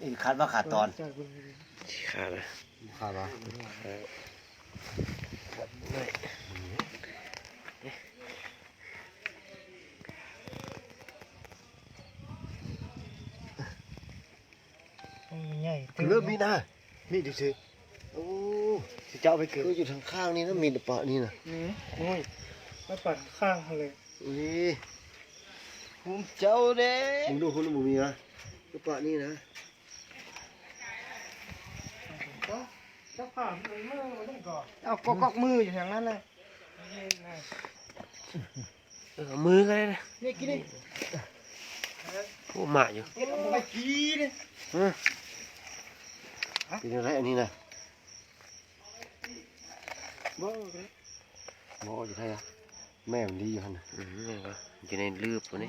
นี่ขาดว่าขาดตอนจากเบิ่งขาดเลยขาดว่าใหญ่เริ่มมีนะมีดิสิโอ้สิเจ้าไปเกิดก็อยู่ทางข้างนี่นะมีแต่ปะนี่นะนี่โอ้ยมาปัดข้างเลยนี่ภูมิเจ้าเด้มึงดูคนละมุมมีนะก็ปะนี่นะ เจ้าผ่านเลยมือมาต้องก่อนเอากอกๆมืออยู่ทางนั้นเลยเออมือก็ได้นะนี่กินนี่พวกหมาอยู่กินเอาไปกีเลยเป็นอะไรอันนี้นะบ่เลยมออยู่ไทยอะแม่มันดีอยู่หันน่ะอืมนี่ก็อยู่ในลืบตัวนี้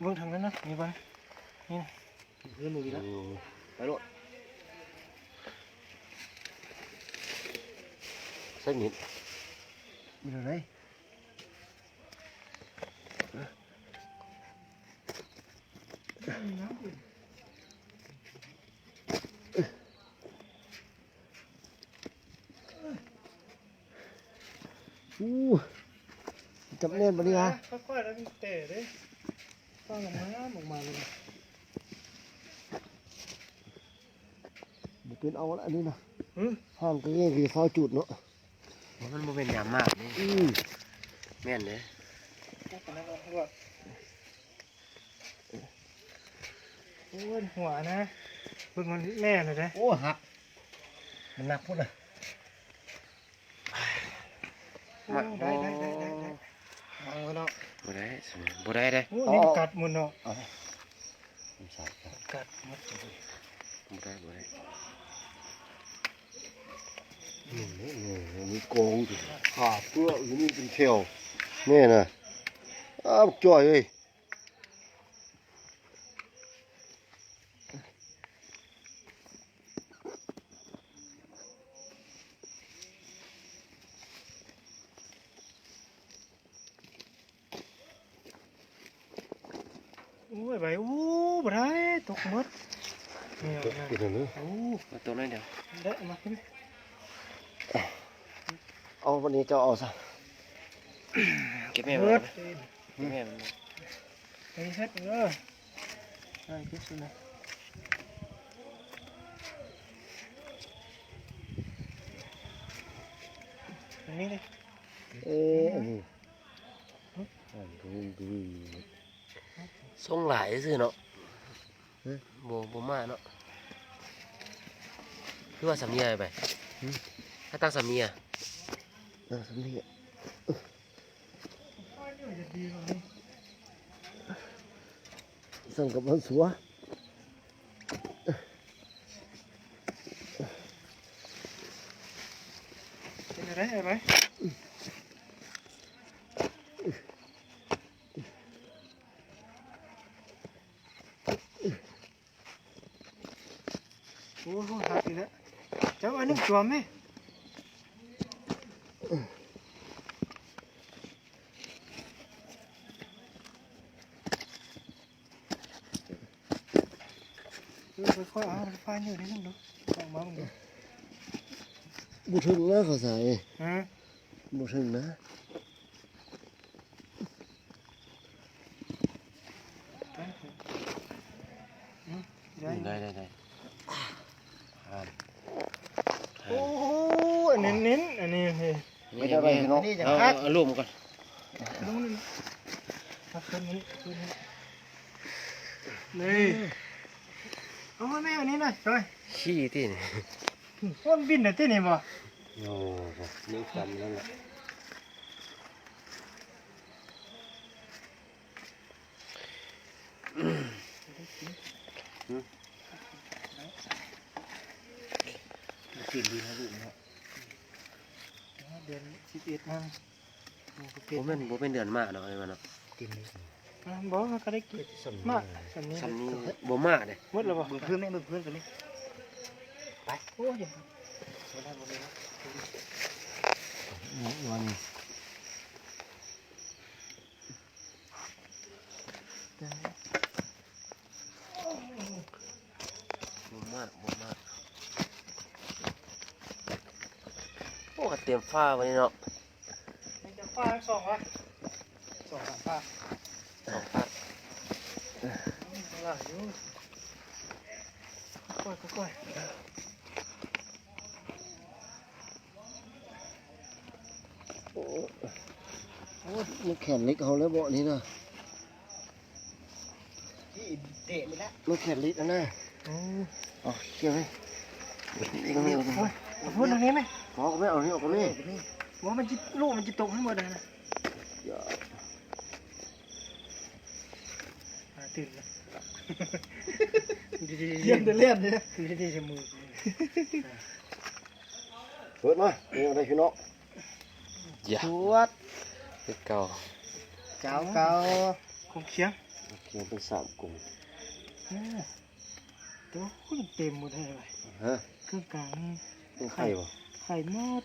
เบิ่งทางนั้นนะนี่บ่นี่เพื่อนมือโอ้แล้วไปโลด ใส่มิดมีอะไรอู้จับเล่นปะนี่ฮะค่อยๆแล้วมันเตะเด้ฟังกันนะออกมาเลยบุเป็นเอาละอันนี้นะอือห้างก็แย่คือเฝ้าจุดเนาะ มันบ่เป็นยามมากนี่อืมแม่นเด้กันนะว่าโอ้ยหัวนะเบิ่งมันแม่เลยนะโอ้หักมันหนักพุ่นอะได้ได้ได้ได้ได้เอาเนาะบ่ได้สมบ่ได้เด้โอ้นี่กัดมันเนาะมันใส่ครับกัดหมดบ่ได้บ่ได้นี่นี่นี่ มีโกงองขาเพื่ออยู่นี่เป็นเที่ยวนี่นะอ้าวจ่อยเอ้ยโอ้ยไปโอ้บ่ได้ตกมดนี่กินอะไรโอ้ตัวน้อยเดี๋ยวได้มาขึ้น เอาวันนี้เจ้าเอาซะเก็บแม่เบิมันดเก็บแม่มันไปเฮ็ดเออใช่คิดสินะอันนี้เลยเอ๊ะอันนี้อ่าดูดูส่งหลายซื่อเนาะบ่บ่มาเนาะคือว่าสำเนียไปถ้าตั้งสำเนีย อ่าสำนีอะจะดีกว่านี้สั่งกับมันสัวเป็นอะไรไหมโอ้โหหักอีกแล้วเจ้าอันนี้จวมไหม บุถึงนะเขาใส่ฮะบุถึงนะได้ได้ได้ได้ผ่านโอ้โหอันนี้เน้นอันนี้เฮ้ย ไม่ได้อะไรเนาะนี่จะเอาคัดเอาลูกมันก่อนนู่นนี่คัดขึ้นนี้ขึ้นนี้นี่เอามาแม่อันนี้หน่อยจอยขี้ที่นี่ต้นบินเดี๋ยวที่นี่บ่โอ้นี่จำนั่นแหละกินดีนะลูกนะเดือนสิบเอ็ดนั่นบ่แม่นบ่เป็นเดือนมากเนาะไอ้มันเนาะกินนี่บอกว่าก็ได้เกียรติสำมานีสำนี้ซ้ำนี้บ่มากเด้หมดแล้วบ่มือเพื่อนแม่มือเพื่อนตัวนี้โอ้ยวันจากบ่มาก อ้เตรียมฟ้าวันนี้เนาะมันจะฟ้าสองวะสองสามฟ้าสองฟ้าหลังอยู่ค่อยๆค่อยโอ้โอ้มันแขนเล็กเขาแล้วเบาะนี้นะที่เตะไปแล้วมันแขนเล็กนะนะอ๋อเกี่ยวไหมนี่ก็ไม่เอาโอ้ยเอาพูดตรงนี้ไหม ขอก็ไม่เอานี่ออกก็ไม่ว่ามันจะลูกมันจะตกให้หมดเลยนะอย่าอ่าตื่นแล้วเยี่ยมเลี่ยนเลยคือที่จะมือเปิดมานี่อะไรพี่น้องอย่าชวดคือเก่าเจ้าเก่าคงเคียงเขียนเป็นสามกลุ่มโอ้ตัวคุณเต็มหมดเลยว่ะฮะเครื่องกลางนี่เป็นไข่บ่ไข่หมด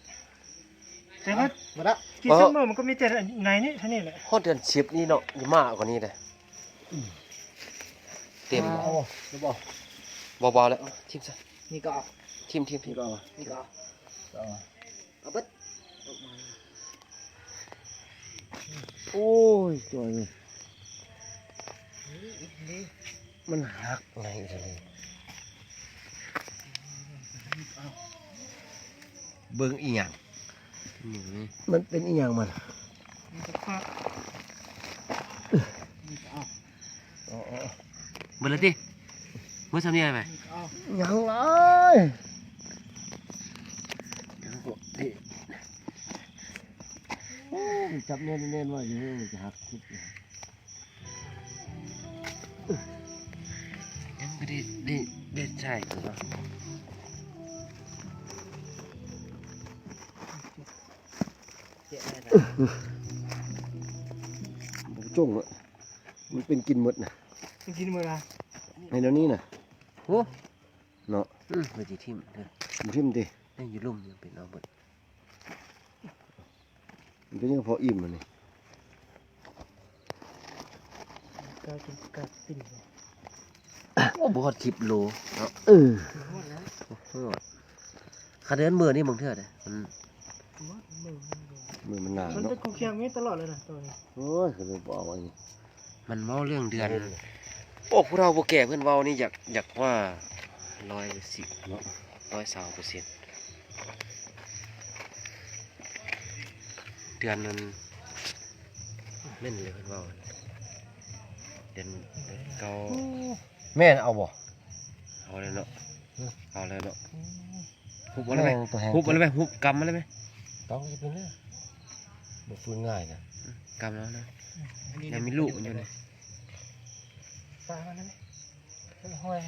แต่ว่ามาละกินซัมเมอร์มันก็มีแต่ในนี่เท่านี้แหละฮอดเดือน10นี่เนาะอย่ามากกว่านี้เลยเต็มเอาบ่เดี๋ยวบอกเบาๆแล้วชิมซะนี่ก็เอาชิมชิมชินี่มก็เอามานี่ก็เอาเอามาเอาเบิดโอ้ยจอยเลยมันหักอะไรอีกเลย เบิ่งอีหยังนี่มันเป็นอีหยังมันนี่ก็ควักนี่ก็เอาอ๋ออ๋อเบิ่งเลยติเมื่อทำนี่อะไรไปนี่ก็เอายังเลยโอ้ยจับเน้นเน้นๆไว่าอยู่มันจะหักคุดอยู่ยังไม่ได้ได้ได้ใช่หรื อเปล่าเจ๊ได้มันจ้งอะมันเป็นกินหมดนะมันกินมือละในเดี๋ยวนี้นะโอ้เนาะอืมไปจีทิมเด้อมันทิ่มดิยังอยู่ลุ่มยังเป็นเอาเบิดมันเป็นยังพออิ่มมันนี่ก็กินกัดปิ่นเลยโอ้บ่ฮอด10โลเนาะเออถึงหมดแล้วโอ้โหคาเดินมือนี่มึงเท่าไหร่มันหมดมือ มือมันหนามันเนาะเป็นคงเคียงนี้ตลอดเลยนะตัวนี้โอ้ยก็เลยบอกว่าอย่างนี้มันเมาเรื่องเดือนโอ้พวกเราบ่แก่เพิ่นเว้านี่อยากอยากว่า110เนาะ120เปอร์เซ็นต์เดือนนั้นแม่นเลยเพิ่นเว้าเดือนเดือนเก่าแม่นเอาบ่เอาเลยเนาะเอาเลยเนาะอืมหุบมาเลยไหมตัวแห้งหุบมาเลยไหมหุบกำมาเลยไหมต้องจะเป็นเรื่อง บ่ฟื้นง่ายนะกำแล้วนะอันนี้ยังมีลูกมันอยู่เลยปลามันได้ไหมห้อย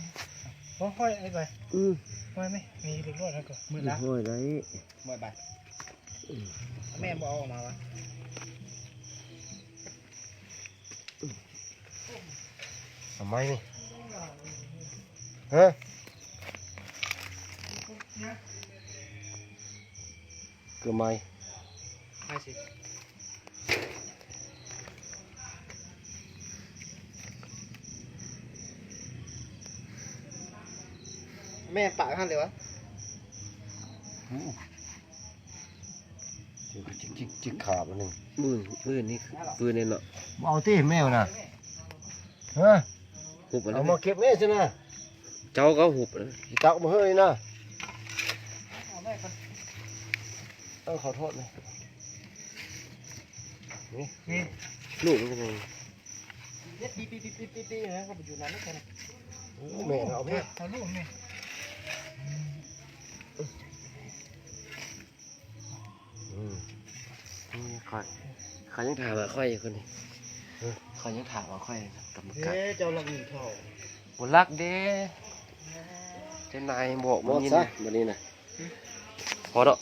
ห้อยห้อยไอ้ใบอือห้อยไหมมีเล็กรอดแล้วก็มือละห้อยได้มือใบแม่บอกออกมาวะทำไมนี่ฮะเกือบไม้ไม่สิ แม่ปะข้างเลยวะจิกจิกจิกขาบอันหนึงมือมือนี่คือปืนเนี่ยเนาะเอาที่แมวน่ะฮะหุบมาเลเอายไหมมาเก็บแม่ใช่ไหมเจ้าก็หุบเลยจักมาเฮ้ยนะเอาแม่ก่อนเออขอโทษนะนี่ลูกมันเป็นไงเย็ดปีปีปีปีปีปีนะก็ไปอยู่นั้นแล้วกันแม่น่ะเอาแม่เอาลูกแม่ เขายังถามว่าค่อยอยู่คนนี้เขายังถามว่าค่อยกรรมการเฮ้เจ้าลักหนึ่งเท่าบรักเด้เจ้านายบอกหมมันดยินซะวันนี้นะพอแล้ว